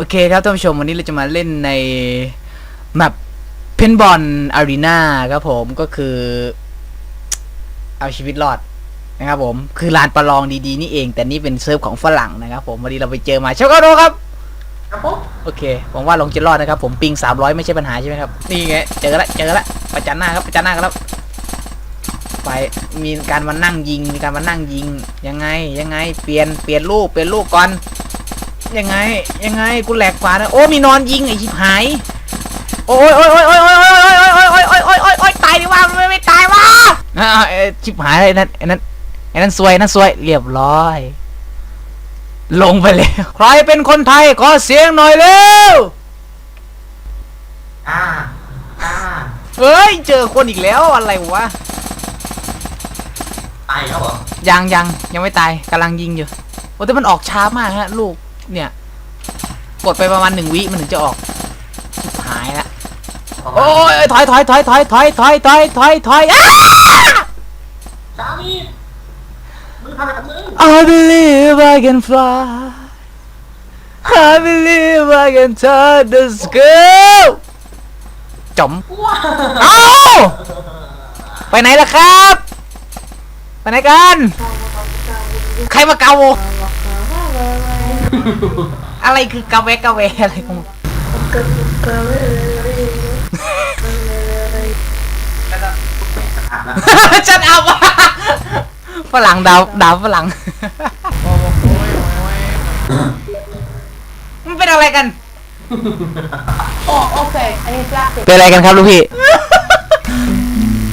โอเคครับท่านผู้ชมวันนี้เราจะมาเล่นในแมปเพนบอลอารีนาครับผมก็คือ เอาชีวิตรอดนะครับผม คือลานประลองดีๆนี่เอง แต่นี่เป็นเซิร์ฟของฝรั่งนะครับผมวันนี้เราไปเจอมาเชาก็โดครับครับผมโอเคหวังว่าลงจะรอดนะครับ ผมปิง300 ไม่ใช่ปัญหาใช่ไหมครับนี่ไงเจอแล้วเจอแล้วประจันหน้าครับประจันหน้ากันแล้วไปมีการมานั่งยิงมีการมานั่งยิงยังไงยังไง เปลี่ยนเปลี่ยนลูกเปลี่ยนลูกก่อน ยังไง ยังไง กูแหลกขวานะโอ้ มีนอนยิงไอ้ชิบหาย โอ้ยโอ้ยโอ้ยโอ้ยโอ้ยโอ้ยโอ้ยโอ้ยโอ้ยโอ้ยโอ้ยโอ้ยตายดิว่าไม่ไม่ตายว่ะอ่าเอ้ยชิบหายไอ้นั่นไอ้นั่นไอ้นั่นซวยนั่นซวย เรียบร้อย ลงไปแล้ว ใครเป็นคนไทย ขอเสียงหน่อยเร็วอ่าอ่าเฮ้ย เจอคนอีกแล้ว อะไรวะ ตายแล้วเหรอ ยังยังยังไม่ตายกำลังยิงอยู่ โอ้แต่มันออกช้ามากฮะลูก เนี่ย กดไปประมาณหนึ่งวิมันถึงจะออกชิบหายละโอ้ยถอยถอยถอยถอยถอยถอยถอยถอยถอยอ้า สามีมึงทำอะไรกับมึง I believe I can fly I believe I can touch the sky จมว้าเอ้าไปไหนล่ะครับ ไปไหนกัน ใครมาเกาโว อะไรคือกาเวกาเวอะไรของมึงอะนะฉันเอาวะฝรั่งดาวดาวฝรั่งมันเป็นอะไรกัน Oh, oké. En je vraagt het. เป็นอะไรกันครับลูกพี่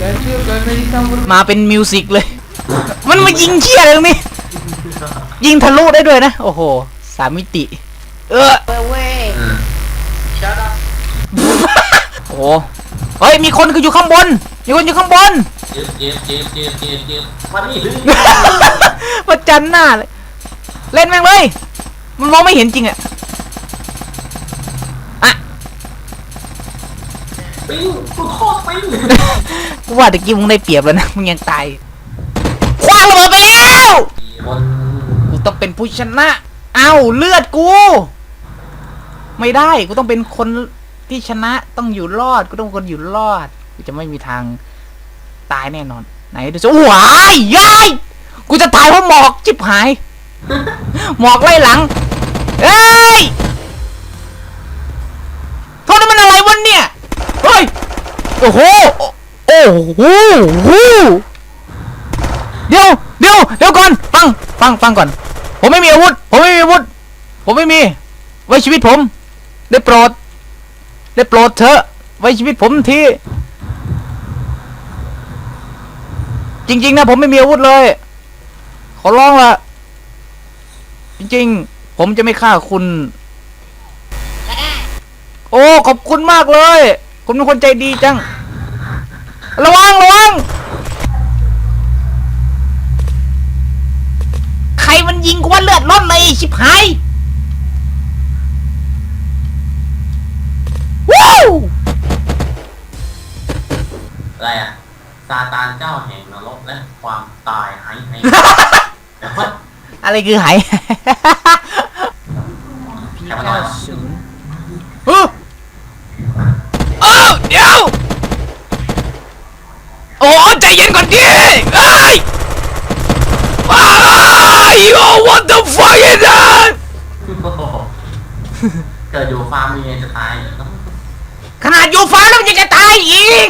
Kijk, die kan worden. มาเป็นมิวสิกเลย มันมายิงเชี่ยอะไรตรงนี้ ยิงทะลุได้ด้วยนะ โอ้โห สามมิติ เออ Wait. อืม Shut up โอ้โหเฮ้ยมีคนคืออยู่ข้างบน มีคนอยู่ข้างบน เจ็บเจ็บเจ็บเจ็บเจ็บเจ็บมาดิดึงประจันหน้าเลยเล่นแม่งเลย มันมองไม่เห็นจริงอะอะปิ้งกูโคตรปิ้งกูว่าตะกี้มึงได้เปรียบแล้วนะมึงยังตายคว้างระเบิดไปแล้ว คนกูต้องเป็นผู้ชนะ เอ้าเลือดกู ไม่ได้กูต้องเป็นคนที่ชนะต้องอยู่รอดกูต้องเป็นคนอยู่รอดกูจะไม่มีทางตายแน่นอน ไหนดูสิหวายยายกูจะตายเพราะหมอกจิบหาย หมอกไล่หลังเอ้ยโทษนี่มันอะไรวะเนี่ยเฮ้ยโอ้โหโอ้โหเดี๋ยวเดี๋ยวเดี๋ยวก่อนฟังฟังฟังก่อน ผมไม่มีอาวุธ ผมไม่มีอาวุธ ผมไม่มี ไว้ชีวิตผม ได้โปรด ได้โปรดเถอะ ไว้ชีวิตผมที จริง ๆ นะ ผมไม่มีอาวุธเลย ขอร้องละจริง ๆ ผมจะไม่ฆ่าคุณ โอ้ ขอบคุณมากเลย คุณเป็นคนใจดีจัง ระวัง ระวัง ใคร มันยิงกูว่าเลือดลดเลยไอ้ชิบหายว้าวอะไรอะซาตานเจ้าแห่งนรกและความตายให้ให้เดี๋ยวอะไรคือหายพีแค่มาหน่เก้าอยศูนย์เฮ้อเอ้าเดี๋ยว โอ้ใจเย็นก่อนดิเอ้ยว้ายโอ้ what the fuck is that เกิดอยู่ฟาร์มมีไงจะตาย ขนาดอยู่ฟ้าแล้วมันยังจะตายอีก